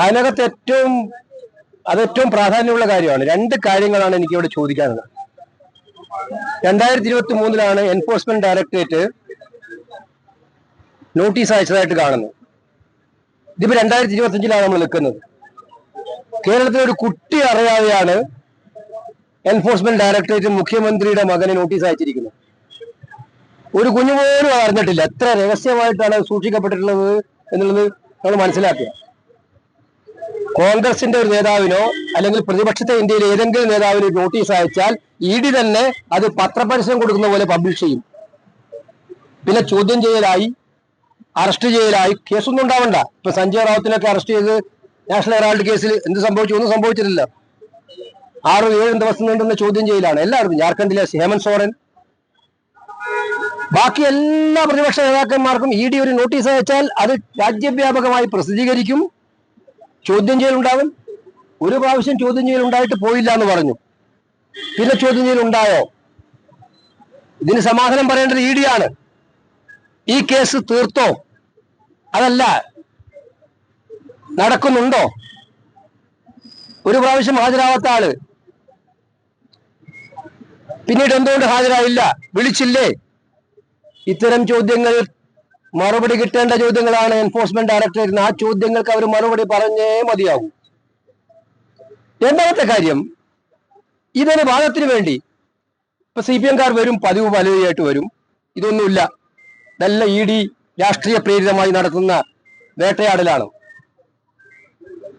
അതിനകത്ത് ഏറ്റവും അത് ഏറ്റവും പ്രാധാന്യമുള്ള കാര്യമാണ്. രണ്ട് കാര്യങ്ങളാണ് എനിക്ക് ഇവിടെ ചോദിക്കാനുള്ളത്. രണ്ടായിരത്തി ഇരുപത്തി മൂന്നിലാണ് എൻഫോഴ്സ്മെന്റ് ഡയറക്ടറേറ്റ് നോട്ടീസ് അയച്ചതായിട്ട് കാണുന്നു ഇതിപ്പോ രണ്ടായിരത്തി ഇരുപത്തി അഞ്ചിലാണ് നമ്മൾ നിൽക്കുന്നത്. കേരളത്തിലെ ഒരു കുട്ടി അറിയാതെയാണ് എൻഫോഴ്സ്മെന്റ് ഡയറക്ടറേറ്റ് മുഖ്യമന്ത്രിയുടെ മകനെ നോട്ടീസ് അയച്ചിരിക്കുന്നത്. ഒരു കുഞ്ഞു പോലും അറിഞ്ഞിട്ടില്ല. എത്ര രഹസ്യമായിട്ടാണ് സൂക്ഷിക്കപ്പെട്ടിട്ടുള്ളത് എന്നുള്ളത് നമ്മൾ മനസ്സിലാക്കുക. കോൺഗ്രസിന്റെ ഒരു നേതാവിനോ അല്ലെങ്കിൽ പ്രതിപക്ഷത്തെ ഇന്ത്യയിലെ ഏതെങ്കിലും നേതാവിനോ നോട്ടീസ് അയച്ചാൽ ഇ ഡി തന്നെ അത് പത്രപരസ്യം കൊടുക്കുന്ന പോലെ പബ്ലിഷ് ചെയ്യും. പിന്നെ ചോദ്യം ചെയ്യലായി അറസ്റ്റ് ചെയ്യലായി. കേസൊന്നും ഉണ്ടാവണ്ട. ഇപ്പൊ സഞ്ജയ് റാവത്തിനൊക്കെ അറസ്റ്റ് ചെയ്ത് നാഷണൽ ഹെറാൾഡ് കേസിൽ എന്ത് സംഭവിച്ചു ഒന്നും സംഭവിച്ചിട്ടില്ല. ആറ് ഏഴ് ദിവസം നീണ്ടുന്ന ചോദ്യം ചെയ്യലാണ്. എല്ലാവർക്കും ജാർഖണ്ഡിലെ ഹേമന്ത് സോറൻ. ബാക്കി എല്ലാ പ്രതിപക്ഷ നേതാക്കന്മാർക്കും ഇ ഡി ഒരു നോട്ടീസ് അയച്ചാൽ അത് രാജ്യവ്യാപകമായി പ്രസിദ്ധീകരിക്കും. ചോദ്യം ചെയ്യലുണ്ടാകും ഒരു പ്രാവശ്യം ചോദ്യം ചെയ്യൽ ഉണ്ടായിട്ട് പോയില്ല എന്ന് പറഞ്ഞു. പിന്നെ ചോദ്യം ചെയ്യൽ ഉണ്ടായോ ഇതിന് സമാധാനം പറയേണ്ടത് ഇ ആണ്. ഈ കേസ് തീർത്തോ? അതല്ല. നടക്കുന്നുണ്ടോ? ഒരു പ്രാവശ്യം ഹാജരാവാത്ത ആൾ. പിന്നീട് എന്തുകൊണ്ട് ഹാജരാവില്ല വിളിച്ചില്ലേ? ഇത്തരം ചോദ്യങ്ങൾ മറുപടി കിട്ടേണ്ട ചോദ്യങ്ങളാണ് എൻഫോഴ്സ്മെന്റ് ഡയറക്ടറേറ്റ് ആ ചോദ്യങ്ങൾക്ക് അവർ മറുപടി പറഞ്ഞേ മതിയാകും രണ്ടാമത്തെ കാര്യം ഇതൊരു വാദത്തിന് വേണ്ടി ഇപ്പൊ സി പി എംകാർ വരും പതിവ് പലതായിട്ട് വരും. ഇതൊന്നുമില്ല. നല്ല ഇ ഡി രാഷ്ട്രീയ പ്രേരിതമായി നടത്തുന്ന വേട്ടയാടലാണ്.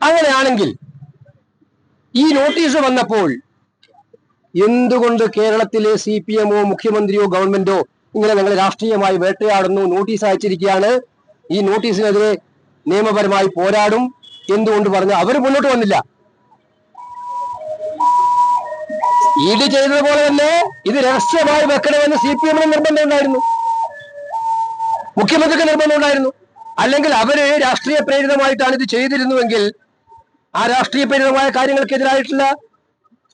അങ്ങനെയാണെങ്കിൽ ഈ നോട്ടീസ് വന്നപ്പോൾ എന്തുകൊണ്ട് കേരളത്തിലെ സി പി എമ്മോ മുഖ്യമന്ത്രിയോ ഗവൺമെന്റോ ഇങ്ങനെ നിങ്ങൾ രാഷ്ട്രീയമായി വേട്ടയാടുന്നു നോട്ടീസ് അയച്ചിരിക്കുകയാണ്. ഈ നോട്ടീസിനെതിരെ നിയമപരമായി പോരാടും എന്തുകൊണ്ട് പറഞ്ഞു അവർ മുന്നോട്ട് വന്നില്ല. ഇ ഡി ചെയ്തതുപോലെ തന്നെ ഇത് രഹസ്യമായി വെക്കണമെന്ന് സി പി എമ്മിന് നിർബന്ധം ഉണ്ടായിരുന്നു. മുഖ്യമന്ത്രിക്ക് നിർബന്ധം ഉണ്ടായിരുന്നു. അല്ലെങ്കിൽ അവർ രാഷ്ട്രീയ പ്രേരിതമായിട്ടാണ് ഇത് ചെയ്തിരുന്നുവെങ്കിൽ ആ രാഷ്ട്രീയ പ്രേരിതമായ കാര്യങ്ങൾക്കെതിരായിട്ടുള്ള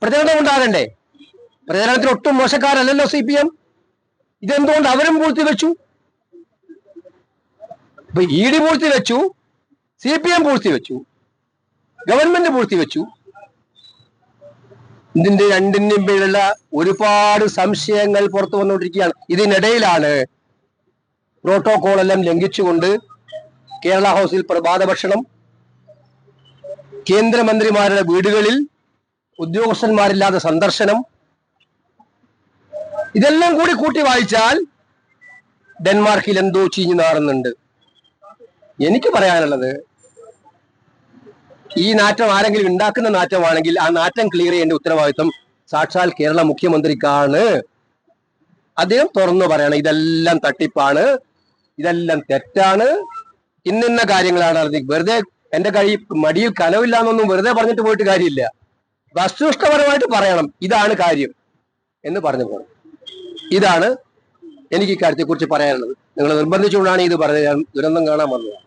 പ്രചരണം ഉണ്ടാകണ്ടേ? പ്രചരണത്തിൽ ഒട്ടും മോശക്കാരല്ലല്ലോ സി പി എം ഇതെന്തുകൊണ്ട് അവരും പൂഴ്ത്തി വെച്ചു? ഇപ്പൊ ഇ ഡി പൂഴ്ത്തി വെച്ചു സി പി എം പൂഴ്ത്തി വെച്ചു ഗവൺമെന്റ് പൂഴ്ത്തി വെച്ചു. ഇതിന്റെ രണ്ടിന്റെയും പേരിലുള്ള ഒരുപാട് സംശയങ്ങൾ പുറത്തു വന്നുകൊണ്ടിരിക്കുകയാണ്. ഇതിനിടയിലാണ് പ്രോട്ടോകോൾ എല്ലാം ലംഘിച്ചുകൊണ്ട് കേരള ഹൗസിൽ പ്രഭാത ഭക്ഷണം. കേന്ദ്രമന്ത്രിമാരുടെ വീടുകളിൽ ഉദ്യോഗസ്ഥന്മാരില്ലാതെ സന്ദർശനം. ഇതെല്ലാം കൂടി കൂട്ടി വായിച്ചാൽ ഡെൻമാർക്കിൽ എന്തോ ചീഞ്ഞു നാറുന്നുണ്ട്. എനിക്ക് പറയാനുള്ളത് ഈ നാറ്റം ആരെങ്കിലും ഉണ്ടാക്കുന്ന നാറ്റമാണെങ്കിൽ ആ നാറ്റം ക്ലിയർ ചെയ്യേണ്ട ഉത്തരവാദിത്വം സാക്ഷാൽ കേരള മുഖ്യമന്ത്രിക്കാണ്. അദ്ദേഹം തുറന്നു പറയണം ഇതെല്ലാം തട്ടിപ്പാണ് ഇതെല്ലാം തെറ്റാണ് ഇന്നിന്ന കാര്യങ്ങളാണ് നടന്നത് വെറുതെ എന്റെ കഴി മടിയിൽ കനവില്ല എന്നൊന്നും വെറുതെ പറഞ്ഞിട്ട് പോയിട്ട് കാര്യമില്ല. വസ്തുനിഷ്ഠപരമായിട്ട് പറയണം ഇതാണ് കാര്യം എന്ന് പറഞ്ഞു പോകണം ഇതാണ് എനിക്ക് ഇക്കാര്യത്തെ കുറിച്ച് പറയാനുള്ളത്. നിങ്ങൾ നിർബന്ധിച്ചുകൊണ്ടാണ് ഇത് പറയാൻ ദുരന്തം കാണാൻ വന്നത്